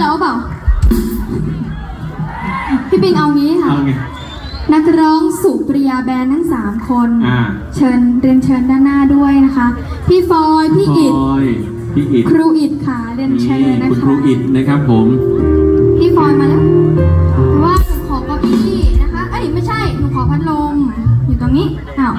แล้วเปล่า พี่ปิงเอางี้ค่ะ เอาไง นักร้องสุปริยาแบนด์ทั้งสามคน อ่า เชิญเรียนเชิญด้านหน้าด้วยนะคะ พี่ฟอย พี่อิดพลอยพี่อิดครูอิดค่ะเรียนเชินี่ญนะคุณคะครูอิดนะครับผม พี่ฟอยมาแล้วแต่ว่าหนูขอเก้าอี้นะคะ เอ้ยไม่ใช่ หนูขอพัดลมอยู่ตรงนี้ อ้าว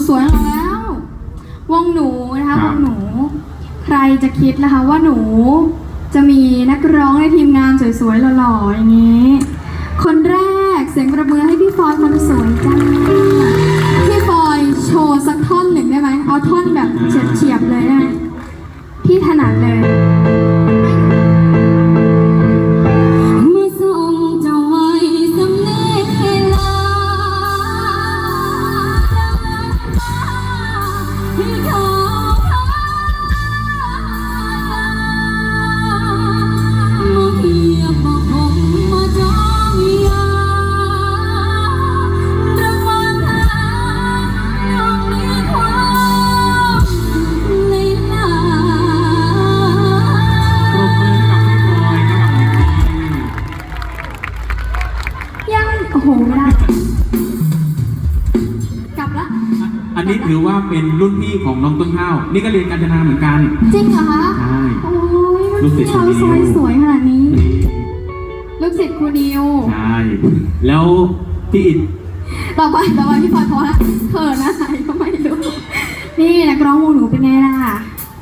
ดหล่อสุดสวยของเราแล้ว วงหนูนะคะควรับงหนู ใครจะคิดนะคะว่าหนูจะมีนักร้องในทีมงานสวยๆหล่อๆอย่างนี้ คนแรกเสียงประมือให้พี่ฟอยคนสวยจ้าพี่ฟอยโชว์สักท่อนหนึ่งได้ไหมเอาท่อนแบบเฉียบๆเลยได้ไหมที่ถนัดเลย ที่เอันนี้ถือว่าเป็นรุ่นพี่ของน้องต้นข้าว นี่ก็เรียนการจนาเหมือนกัน จริงเหรอคะใช่ โอ้ยลูกศิษย์เราครูสนิวยวสวยขนาดนี้ ลูกศิษย์ครูนิว ใช่ แล้วพี่อิดต่อไปต่อไปพี่พลอยพอละเขินอะไรก็ไม่รู้ นี่นักร้องวงหนูเป็นไงล่ะ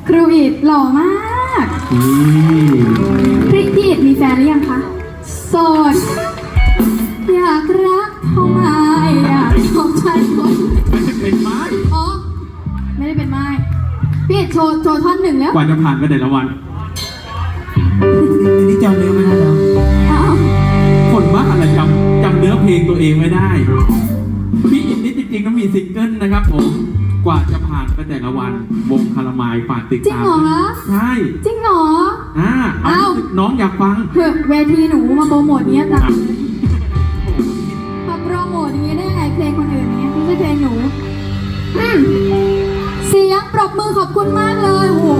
ครูอิดหล่อมากนี่พี่พี่อิดมีแฟนหรือยังคะ โสด โชว์โชว์ท่อนหนึ่งแล้วกว่าจะผ่านไปแต่ละวันนี่จำเนื้อไม่ได้แล้วอ้าวคนบ้าอะไรจำจำเนื้อเพลงตัวเองไม่ได้พี่อินนี่จริงๆก็มีซิงเกิลนะครับผมกว่าจะผ่านไปแต่ละวันวงคารามายฝากติดจริงตามเหรอคะใช่จริงเหรออ่าเอาอ้าวน้องอยากฟังเถอะเวทีหนูมาโปรโมทเนี้ยจังเลยมาโปรโมทอย่างนี้ได้ยังไงเพลงคนอื่นเนี้ยไม่ใช่เพลงหนูอืมเสียง ปรบมือขอบคุณมากเลยโอ้โห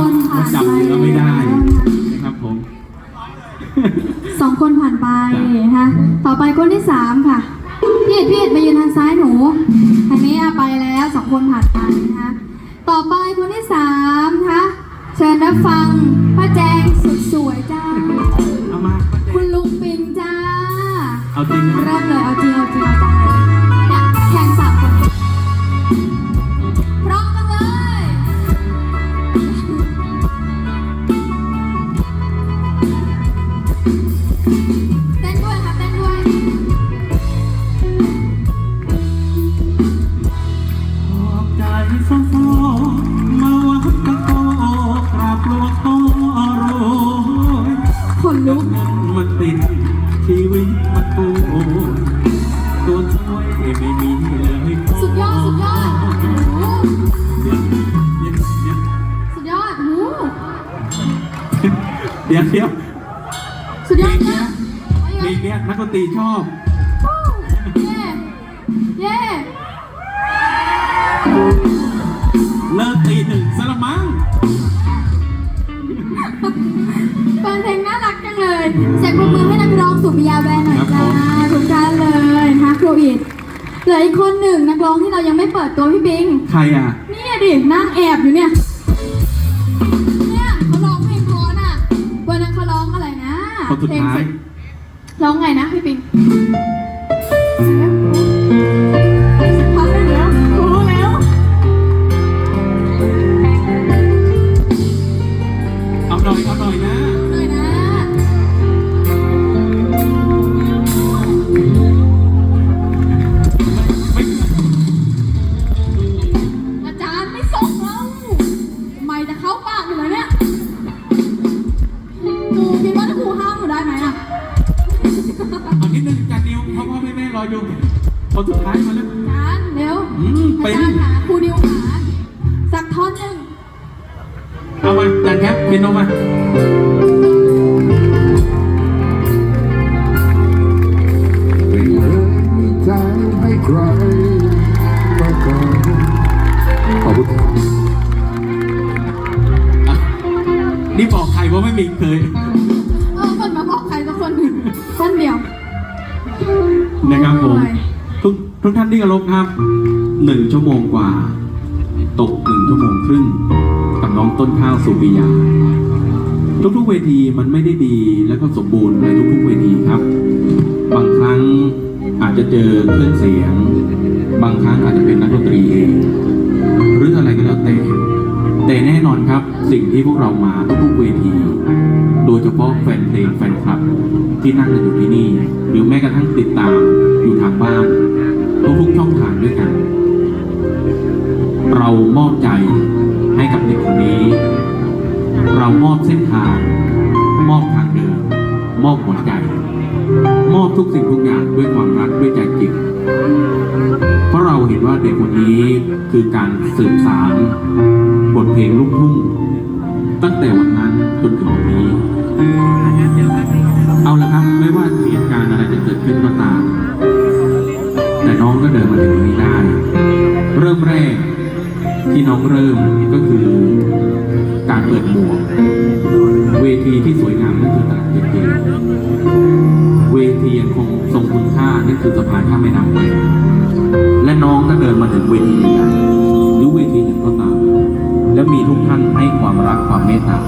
คครับนผ่านจำเนื้อไม่ได้นะครับผมสองคนผ่านไปนะคะต่อไปคนที่สามค่ะพี่เอ็ดพี่เอ็ดมายืนทางซ้ายหนูทางนี้อะไปแล้วสองคนผ่านไปนะคะต่อไปคนที่สามนะคะเชิญรับฟังป้าแจงสุดสวยจ้าเอามาคุณลุงปิงจ้าเอาจริงนะเริ่มเลยเอาจริงเอาจริงเอาจัง เดี๋ยวเดี๋ยวสุดยอดเพลงนะเนี้ยเพลงเนี้ยนักดนตรีชอบ เย้เย้เลิกตีหนึ่งซะละมั้งเปิดเพลงน่ารักจังเลยเสียงปรบมือให้นักร้องสุปิยาแบนหน่อยจ้าทุกท่านเลยนะคะครูอิดเหลืออีกคนหนึ่งนักร้องที่เรายังไม่เปิดตัวพี่บิง ใครอะเนี่ยดินั่งแอบอยู่เนี่ยเนี่ย เพลงร้องไงนะพี่ปิง คนสุดท้ายมาแล้วอาจารเร็วอืมเป็นยครูนิวหาสักท่อนหนึ่งเอามาดันแคปเปีโนมาอขอบคุณนี่บอกใครว่าไม่มีเคยเออคนมาบอกใครสักคนหนึ่งคนเดียวนะครับผม ทุกท่านที่เคารพครับหนึ่งชั่วโมงกว่า ตกหนึ่งชั่วโมงครึ่งกับน้องต้นข้าวสุริยา ทุกๆเวทีมันไม่ได้ดีแล้วก็สมบูรณ์ในทุกๆเวทีครับ บางครั้งอาจจะเจอเครื่องเสียง บางครั้งอาจจะเป็นนักดนตรีเองหรืออะไรก็แล้วแต่แต่แน่นอนครับสิ่งที่พวกเรามาทุกๆเวที โดยเฉพาะแฟนเพลงแฟนคลับ ที่นั่งอยู่ที่นี่ หรือแม้กระทั่งติดตามอยู่ทางบ้าน ช่องทางด้วยกัน เรามอบใจให้กับเด็กคนนี้ เรามอบเส้นทาง มอบทางเดินมอบหัวใจ มอบทุกสิ่งทุกอย่างด้วยความรักด้วยใจจริงเพราะเราเห็นว่าเด็กคนนี้คือการสืบสารบทเพลงลูกทุ่งตั้งแต่วันนั้นจนถึงวันนี้ งามนั่นคือเวทียังคงทรงคุณค่านั่นคือสะพานข้ามแม่น้ำแควและน้องก็เดินมาถึงเวทีใหญ่หรือเวทีหนึ่งก็ตามและมีทุกท่านให้ความรักความเมตตา